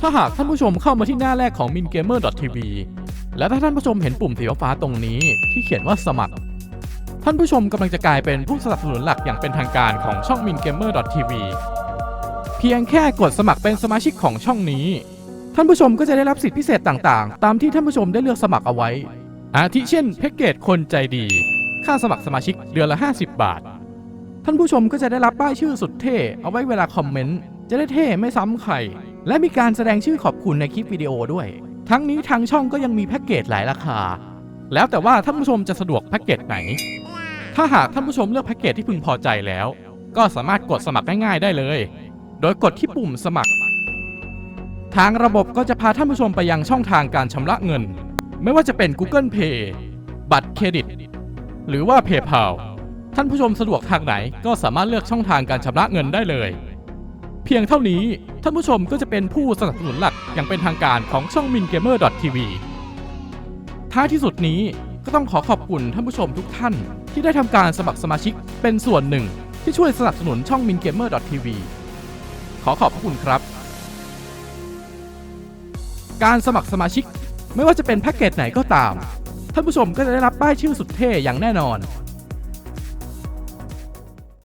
ถ้าหากท่านผู้ชมเข้ามาที่หน้าแรกของ mingamer.tv และถ้าท่านผู้ชมเห็นปุ่มสีฟ้าตรงนี้ที่เขียนว่าสมัคร ท่านผู้ชมกำลังจะกลายเป็นผู้สนับสนุนหลักอย่างเป็นทางการของช่อง mingamer.tv เพียงแค่กดสมัครเป็นสมาชิกของช่องนี้ ท่านผู้ชมก็จะได้รับสิทธิพิเศษต่างๆ ตามที่ท่านผู้ชมได้เลือกสมัครเอาไว้ อาทิเช่นแพ็กเกจคนใจดี ค่าสมัครสมาชิกเดือนละ 50 บาท ท่านผู้ชมก็จะได้รับป้ายชื่อสุดเท่เอาไว้เวลาคอมเมนต์จะได้เท่ไม่ซ้ำใคร และมีการแสดงชื่อขอบคุณในคลิปวิดีโอด้วย ทั้งนี้ทางช่องก็ยังมีแพ็กเกจหลายราคา แล้วแต่ว่าท่านผู้ชมจะสะดวกแพ็กเกจไหน ถ้าหากท่านผู้ชมเลือกแพ็กเกจที่พึงพอใจแล้ว ก็สามารถกดสมัครง่ายๆได้เลย โดยกดที่ปุ่มสมัคร ทางระบบก็จะพาท่านผู้ชมไปยังช่องทางการชำระเงิน ไม่ว่าจะเป็น Google Pay บัตรเครดิต หรือว่า PayPal ท่านผู้ชมสะดวกทางไหนก็สามารถเลือกช่องทางการชำระเงินได้เลย พียงเท่านี้ท่านผู้ชมก็จะเป็นผู้สนับสนุนหลักอย่างเป็นทางการของช่อง mingamer.tv ท้ายที่สุดนี้ก็ต้องขอขอบคุณท่านผู้ชมทุกท่าน ที่ได้ทำการสมัครสมาชิกเป็นส่วนหนึ่ง ที่ช่วยสนับสนุนช่อง mingamer.tv ขอขอบพระคุณครับ การสมัครสมาชิกไม่ว่าจะเป็นแพ็กเกจไหนก็ตาม ท่านผู้ชมก็จะได้รับป้ายชื่อสุดเท่อย่างแน่นอน